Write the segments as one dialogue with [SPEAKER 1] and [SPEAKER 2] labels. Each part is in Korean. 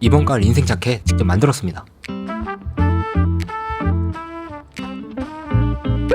[SPEAKER 1] 이번 가을 인생 자켓 직접 만들었습니다.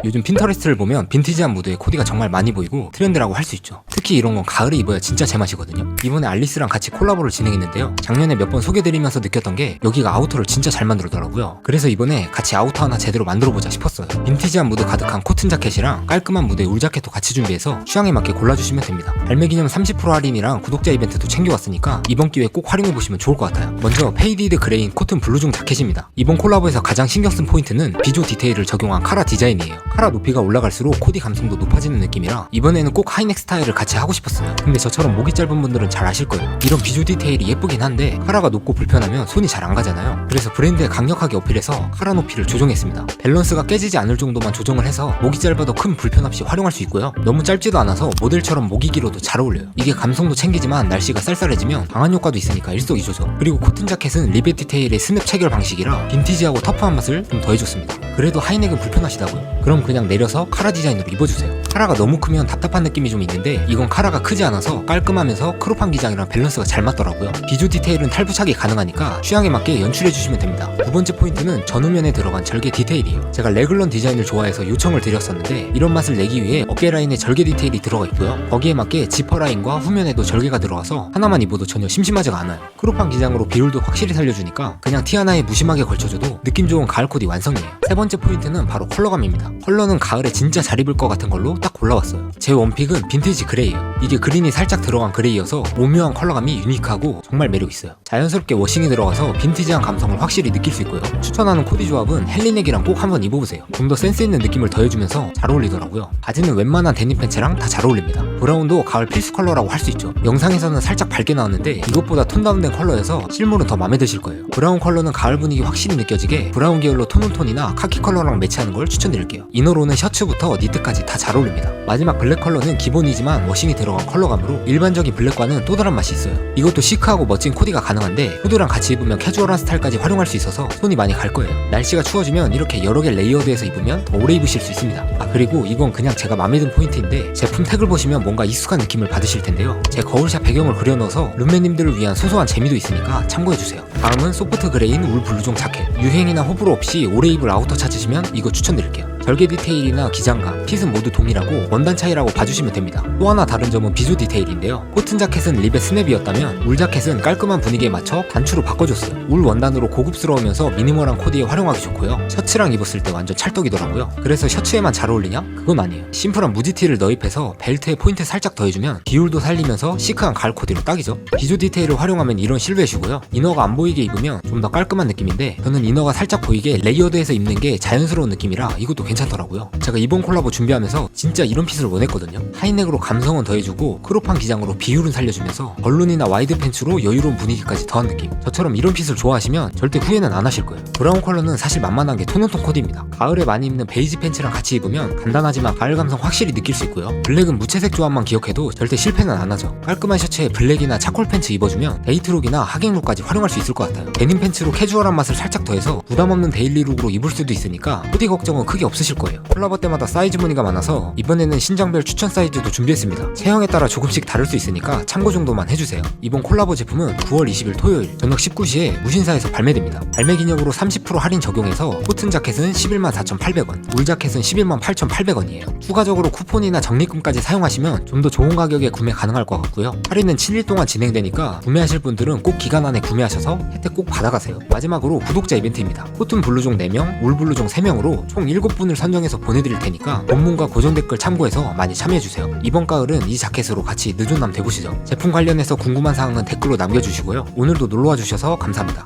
[SPEAKER 1] 요즘 핀터레스트를 보면 빈티지한 무드의 코디가 정말 많이 보이고 트렌드라고 할 수 있죠. 특히 이런 건 가을에 입어야 진짜 제맛이거든요. 이번에 알리스랑 같이 콜라보를 진행했는데요. 작년에 몇 번 소개드리면서 느꼈던 게 여기가 아우터를 진짜 잘 만들더라고요. 그래서 이번에 같이 아우터 하나 제대로 만들어보자 싶었어요. 빈티지한 무드 가득한 코튼 자켓이랑 깔끔한 무드의 울 자켓도 같이 준비해서 취향에 맞게 골라주시면 됩니다. 발매 기념 30% 할인이랑 구독자 이벤트도 챙겨왔으니까 이번 기회에 꼭 활용해보시면 좋을 것 같아요. 먼저 페이디드 그레인 코튼 블루종 자켓입니다. 이번 콜라보에서 가장 신경 쓴 포인트는 비조 디테일을 적용한 카라 디자인이에요. 카라 높이가 올라갈수록 코디 감성도 높아지는 느낌이라 이번에는 꼭 하이넥 스타일을 같이 하고 싶었어요. 근데 저처럼 목이 짧은 분들은 잘 아실 거예요. 이런 비조 디테일이 예쁘긴 한데 카라가 높고 불편하면 손이 잘 안 가잖아요. 그래서 브랜드에 강력하게 어필해서 카라 높이를 조정했습니다. 밸런스가 깨지지 않을 정도만 조정을 해서 목이 짧아도 큰 불편 없이 활용할 수 있고요. 너무 짧지도 않아서 모델처럼 목이 길어도 잘 어울려요. 이게 감성도 챙기지만 날씨가 쌀쌀해지면 방한 효과도 있으니까 일석이조죠. 그리고 코튼 자켓은 리벳 디테일의 스냅 체결 방식이라 빈티지하고 터프한 맛을 좀 더해줬습니다. 그래도 하이넥은 불편하시다고요? 그럼 그냥 내려서 카라 디자인으로 입어주세요. 카라가 너무 크면 답답한 느낌이 좀 있는데 이건 카라가 크지 않아서 깔끔하면서 크롭한 기장이랑 밸런스가 잘 맞더라고요. 비주 디테일은 탈부착이 가능하니까 취향에 맞게 연출해주시면 됩니다. 두 번째 포인트는 전후면에 들어간 절개 디테일이에요. 제가 레글런 디자인을 좋아해서 요청을 드렸었는데 이런 맛을 내기 위해 어깨 라인에 절개 디테일이 들어가 있고요. 거기에 맞게 지퍼 라인과 후면에도 절개가 들어가서 하나만 입어도 전혀 심심하지가 않아요. 크롭한 기장으로 비율도 확실히 살려주니까 그냥 티 하나에 무심하게 걸쳐줘도 느낌 좋은 가을 코디 완성이에요. 세 번째 포인트는 바로 컬러감입니다. 컬러는 가을에 진짜 잘 입을 것 같은 걸로 딱 골라왔어요. 제 원픽은 빈티지 그레이 예요. 이게 그린이 살짝 들어간 그레이여서 오묘한 컬러감이 유니크하고 정말 매력 있어요. 자연스럽게 워싱이 들어가서 빈티지한 감성을 확실히 느낄 수 있고요. 추천하는 코디 조합은 헬리넥이랑 꼭 한번 입어보세요. 좀 더 센스 있는 느낌을 더해주면서 잘 어울리더라고요. 바지는 웬만한 데님 팬츠랑 다 잘 어울립니다. 브라운도 가을 필수 컬러라고 할 수 있죠. 영상에서는 살짝 밝게 나왔는데 이것보다 톤 다운된 컬러여서 실물은 더 마음에 드실 거예요. 브라운 컬러는 가을 분위기 확실히 느껴지게 브라운 계열로 톤온톤이나 카키 컬러랑 매치하는 걸 추천드릴게요. 이너로는 셔츠부터 니트까지 다 잘 어울립니다. 마지막 블랙 컬러는 기본이지만 워싱이 들어간 컬러감으로 일반적인 블랙과는 또 다른 맛이 있어요. 이것도 시크하고 멋진 코디가 가능한데 후드랑 같이 입으면 캐주얼한 스타일까지 활용할 수 있어서 손이 많이 갈 거예요. 날씨가 추워지면 이렇게 여러 개 레이어드해서 입으면 더 오래 입으실 수 있습니다. 아 그리고 이건 그냥 제가 마음에 든 포인트인데 제품 택을 보시면 뭔가 익숙한 느낌을 받으실 텐데요. 제 거울샷 배경을 그려넣어서 룸메님들을 위한 소소한 재미도 있으니까 참고해주세요. 다음은 소프트 그레인 울 블루종 자켓. 유행이나 호불호 없이 오래 입을 아우터 찾으시면 이거 추천드릴게요. 절개 디테일이나 기장감, 핏은 모두 동일하고 원단 차이라고 봐주시면 됩니다. 또 하나 다른 점은 비조 디테일인데요. 코튼 자켓은 립의 스냅이었다면 울 자켓은 깔끔한 분위기에 맞춰 단추로 바꿔줬어요. 울 원단으로 고급스러우면서 미니멀한 코디에 활용하기 좋고요. 셔츠랑 입었을 때 완전 찰떡이더라고요. 그래서 셔츠에만 잘 어울리냐? 그건 아니에요. 심플한 무지티를 너입해서 벨트에 포인트 살짝 더해주면 비율도 살리면서 시크한 가을 코디로 딱이죠. 비조 디테일을 활용하면 이런 실루엣이고요. 이너가 안 보이게 입으면 좀 더 깔끔한 느낌인데 저는 이너가 살짝 보이게 레이어드해서 입는 게 자연스러운 느낌이라 이것도 괜찮 더라고요. 제가 이번 콜라보 준비하면서 진짜 이런 핏을 원했거든요. 하이넥으로 감성은 더해주고 크롭한 기장으로 비율은 살려주면서 벌룬이나 와이드 팬츠로 여유로운 분위기까지 더한 느낌. 저처럼 이런 핏을 좋아하시면 절대 후회는 안 하실 거예요. 브라운 컬러는 사실 만만한 게 톤온톤 코디입니다. 가을에 많이 입는 베이지 팬츠랑 같이 입으면 간단하지만 가을 감성 확실히 느낄 수 있고요. 블랙은 무채색 조합만 기억해도 절대 실패는 안 하죠. 깔끔한 셔츠에 블랙이나 차콜 팬츠 입어주면 데이트룩이나 하객룩까지 활용할 수 있을 것 같아요. 데님 팬츠로 캐주얼한 맛을 살짝 더해서 부담 없는 데일리룩으로 입을 수도 있으니까 코디 걱정은 크게 없으실 거예요. 콜라보 때마다 사이즈 문의가 많아서 이번에는 신장별 추천 사이즈도 준비했습니다. 체형에 따라 조금씩 다를 수 있으니까 참고 정도만 해주세요. 이번 콜라보 제품은 9월 20일 토요일 저녁 19시에 무신사에서 발매됩니다. 발매 기념으로 30% 할인 적용해서 코튼 자켓은 11만 4,800원, 울 자켓은 11만 8,800원이에요. 추가적으로 쿠폰이나 적립금까지 사용하시면 좀 더 좋은 가격에 구매 가능할 것 같고요. 할인은 7일 동안 진행되니까 구매하실 분들은 꼭 기간 안에 구매하셔서 혜택 꼭 받아가세요. 마지막으로 구독자 이벤트입니다. 코튼 블루종 4명, 울 블루종 3명으로 총 7분 을 선정해서 보내드릴 테니까 본문과 고정 댓글 참고해서 많이 참여해주세요. 이번 가을은 이 자켓으로 같이 느존남 되보시죠. 제품 관련해서 궁금한 사항은 댓글로 남겨주시고요. 오늘도 놀러와 주셔서 감사합니다.